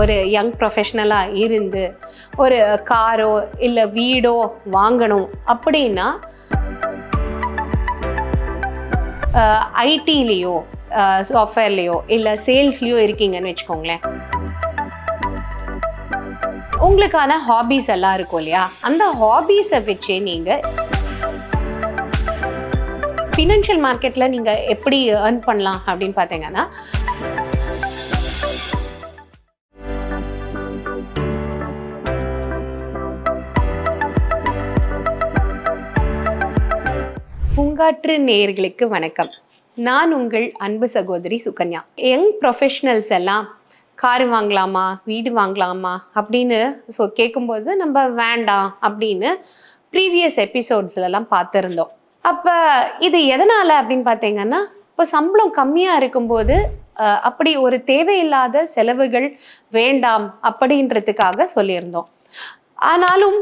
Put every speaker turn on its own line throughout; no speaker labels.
ஒரு யங் ப்ரொஃபஷ்னலாக இருந்து ஒரு காரோ இல்லை வீடோ வாங்கணும் அப்படின்னா ஐடிலேயோ சாஃப்ட்வேர்லேயோ இல்லை சேல்ஸ்லேயோ இருக்கீங்கன்னு வச்சுக்கோங்களேன். உங்களுக்கான ஹாபீஸ் எல்லாம் இருக்கும் இல்லையா? அந்த ஹாபீஸை வச்சே நீங்கள் ஃபினான்ஷியல் மார்க்கெட்டில் நீங்கள் எப்படி ஏர்ன் பண்ணலாம் அப்படின்னு பார்த்தீங்கன்னா பூங்காற்று நேயர்களுக்கு வணக்கம். நான் உங்கள் அன்பு சகோதரி சுகன்யா. யங் ப்ரொஃபஷ்னல்ஸ் எல்லாம் கார் வாங்கலாமா வீடு வாங்கலாமா அப்படின்னு ஸோ கேட்கும்போது நம்ம வேண்டாம் அப்படின்னு ப்ரீவியஸ் எபிசோட்ஸ்லலாம் பார்த்துருந்தோம். அப்போ இது எதனால் அப்படின்னு பார்த்தீங்கன்னா இப்போ சம்பளம் கம்மியாக இருக்கும்போது அப்படி ஒரு தேவையில்லாத செலவுகள் வேண்டாம் அப்படின்றதுக்காக சொல்லியிருந்தோம். ஆனாலும்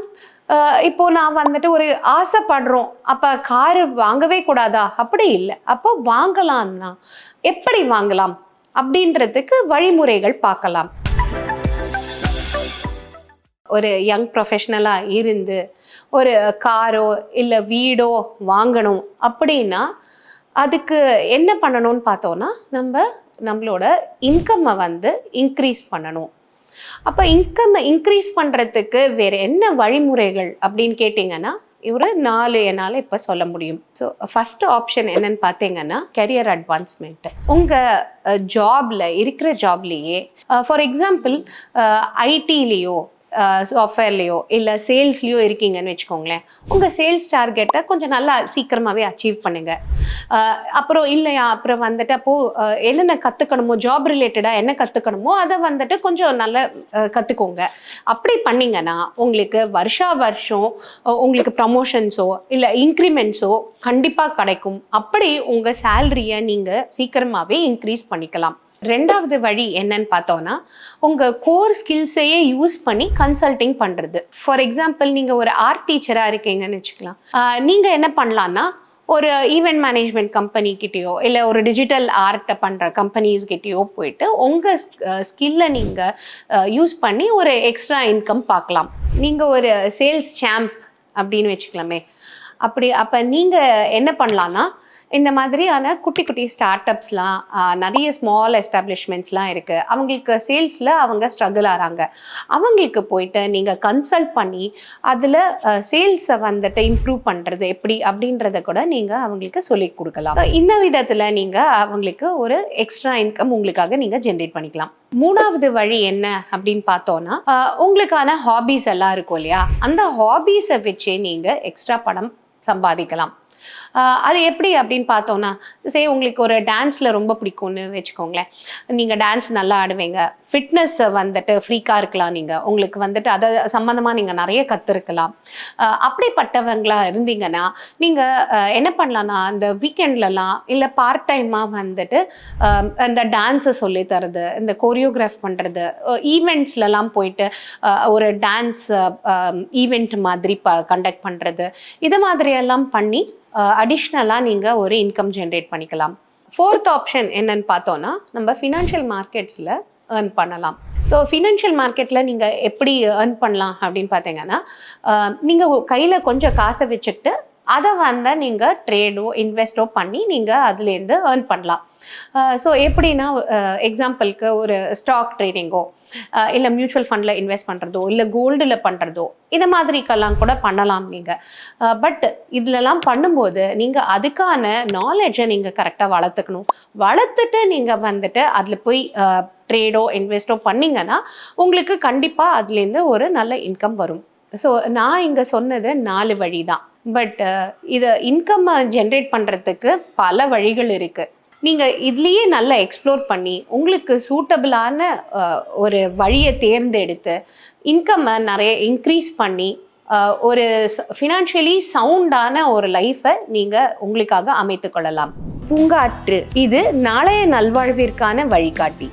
இப்போ நான் வந்துட்டு ஒரு ஆசைப்படுறோம். அப்போ காரு வாங்கவே கூடாதா? அப்படி இல்லை. அப்போ வாங்கலாம்னா எப்படி வாங்கலாம்? அப்படின்றதுக்கு வழிமுறைகள் பார்க்கலாம். ஒரு யங் ப்ரொஃபஷ்னலாக இருந்து ஒரு காரோ இல்லை வீடோ வாங்கணும் அப்படின்னா அதுக்கு என்ன பண்ணணும்னு பார்த்தோன்னா நம்ம நம்மளோட இன்கம்மை வந்து இன்க்ரீஸ் பண்ணணும். அப்போ இன்கம் இன்க்ரீஸ் பண்ணுறதுக்கு வேறு என்ன வழிமுறைகள் அப்படின்னு கேட்டிங்கன்னா இவர் நாலு என்னால் இப்போ சொல்ல முடியும். ஸோ ஃபஸ்ட்டு ஆப்ஷன் என்னன்னு பார்த்தீங்கன்னா கெரியர் அட்வான்ஸ்மெண்ட்டு உங்கள் ஜாபில் இருக்கிற ஜாப்லேயே ஃபார் எக்ஸாம்பிள் ஐடிலேயோ சாஃப்ட்வேர்லேயோ இல்லை சேல்ஸ்லேயோ இருக்கீங்கன்னு வச்சுக்கோங்களேன் உங்கள் சேல்ஸ் டார்கெட்டை கொஞ்சம் நல்லா சீக்கிரமாகவே அச்சீவ் பண்ணுங்கள் அப்புறம் இல்லையா அப்புறம் வந்துட்டு அப்போது என்னென்ன கற்றுக்கணுமோ ஜாப் ரிலேட்டடாக என்ன கற்றுக்கணுமோ அதை வந்துட்டு கொஞ்சம் நல்லா கற்றுக்கோங்க அப்படி பண்ணிங்கன்னா உங்களுக்கு வருஷா வருஷம் உங்களுக்கு ப்ரமோஷன்ஸோ இல்லை இன்க்ரிமெண்ட்ஸோ கண்டிப்பாக கிடைக்கும். அப்படி உங்கள் சேலரியை நீங்கள் சீக்கிரமாகவே இன்க்ரீஸ் பண்ணிக்கலாம். ரெண்டாவது வழி என்னன்னு பார்த்தோன்னா உங்கள் கோர் ஸ்கில்ஸையே யூஸ் பண்ணி கன்சல்டிங் பண்ணுறது ஃபார் எக்ஸாம்பிள் நீங்கள் ஒரு ஆர்ட் டீச்சராக இருக்கீங்கன்னு வச்சுக்கலாம். நீங்கள் என்ன பண்ணலான்னா ஒரு ஈவெண்ட் மேனேஜ்மெண்ட் கம்பெனிக்கிட்டேயோ இல்லை ஒரு டிஜிட்டல் ஆர்ட்டை பண்ணுற கம்பெனிஸ்கிட்டேயோ போயிட்டு உங்கள் ஸ்கில்லை நீங்கள் யூஸ் பண்ணி ஒரு எக்ஸ்ட்ரா இன்கம் பார்க்கலாம். நீங்கள் ஒரு சேல்ஸ் சாம்ப் அப்படின்னு வச்சுக்கலாமே. அப்படி அப்போ நீங்கள் என்ன பண்ணலான்னா இந்த மாதிரியான குட்டி குட்டி ஸ்டார்ட் அப்ஸ்லாம் நிறைய ஸ்மால் எஸ்டாப்ளிஷ்மெண்ட்ஸ்லாம் இருக்குது அவங்களுக்கு சேல்ஸில் அவங்க ஸ்ட்ரகிள் ஆகிறாங்க அவங்களுக்கு போயிட்டு நீங்கள் கன்சல்ட் பண்ணி அதில் சேல்ஸை வந்துட்டு இம்ப்ரூவ் பண்ணுறது எப்படி அப்படின்றத கூட நீங்கள் அவங்களுக்கு சொல்லி கொடுக்கலாம். இந்த விதத்தில் நீங்கள் அவங்களுக்கு ஒரு எக்ஸ்ட்ரா இன்கம் உங்களுக்காக நீங்கள் ஜென்ரேட் பண்ணிக்கலாம். மூணாவது வழி என்ன அப்படின்னு பார்த்தோன்னா உங்களுக்கான ஹாபீஸ் எல்லாம் இருக்கும் இல்லையா? அந்த ஹாபீஸை வச்சே நீங்கள் எக்ஸ்ட்ரா பணம் சம்பாதிக்கலாம். அது எப்படி அப்படின்னு பார்த்தோன்னா சே உங்களுக்கு ஒரு டான்ஸில் ரொம்ப பிடிக்கும்னு வச்சுக்கோங்களேன். நீங்கள் டான்ஸ் நல்லா ஆடுவீங்க. ஃபிட்னஸ் வந்துட்டு ஃப்ரீக்காக இருக்கலாம் நீங்கள் உங்களுக்கு வந்துட்டு அதை சம்மந்தமாக நீங்கள் நிறைய கற்றுருக்கலாம் அப்படிப்பட்டவங்களா இருந்தீங்கன்னா நீங்கள் என்ன பண்ணலான்னா இந்த வீக்கெண்ட்லலாம் இல்லை பார்ட் டைமாக வந்துட்டு இந்த அந்த டான்ஸை சொல்லி தரது இந்த கோரியோகிராஃப் பண்ணுறது ஈவெண்ட்ஸ்லலாம் போயிட்டு ஒரு டான்ஸ் ஈவெண்ட் மாதிரி ப கண்டக்ட் பண்ணுறது இது மாதிரியெல்லாம் பண்ணி அடிஷ்னலாக நீங்கள் ஒரு இன்கம் ஜென்ரேட் பண்ணிக்கலாம். ஃபோர்த் ஆப்ஷன் என்னன்னு பார்த்தோன்னா நம்ம ஃபினான்ஷியல் மார்க்கெட்ஸில் ஏர்ன் பண்ணலாம். ஸோ ஃபினான்ஷியல் மார்க்கெட்டில் நீங்கள் எப்படி ஏர்ன் பண்ணலாம் அப்படின்னு பார்த்தீங்கன்னா நீங்கள் கையில் கொஞ்சம் காசை வச்சுக்கிட்டு அதை வந்து நீங்கள் ட்ரேடோ இன்வெஸ்டோ பண்ணி நீங்கள் அதுலேருந்து ஏர்ன் பண்ணலாம். ஸோ எப்படின்னா எக்ஸாம்பிளுக்கு ஒரு ஸ்டாக் ட்ரேடிங்கோ இல்லை மியூச்சுவல் ஃபண்டில் இன்வெஸ்ட் பண்ணுறதோ இல்லை கோல்டில் பண்ணுறதோ இதை மாதிரிக்கெல்லாம் கூட பண்ணலாம் நீங்கள் பட் இதிலெல்லாம் பண்ணும்போது நீங்கள் அதுக்கான நாலேஜை நீங்கள் கரெக்டாக வளர்த்துக்கணும். வளர்த்துட்டு நீங்கள் வந்துட்டு அதில் போய் ட்ரேடோ இன்வெஸ்டோ பண்ணிங்கன்னா உங்களுக்கு கண்டிப்பாக அதுலேருந்து ஒரு நல்ல இன்கம் வரும். ஸோ நான் இங்கே சொன்னது நாலு வழி தான் பட் இதை இன்கம்மை ஜென்ரேட் பண்ணுறதுக்கு பல வழிகள் இருக்குது நீங்கள் இதுலேயே நல்லா எக்ஸ்ப்ளோர் பண்ணி உங்களுக்கு சூட்டபிளான ஒரு வழியை தேர்ந்தெடுத்து இன்கம்மை நிறைய இன்க்ரீஸ் பண்ணி ஒரு ஃபினான்ஷியலி சவுண்டான ஒரு லைஃப்பை நீங்கள் உங்களுக்காக அமைத்து கொள்ளலாம். பூங்காற்று இது நாளைய நல்வாழ்விற்கான வழிகாட்டி.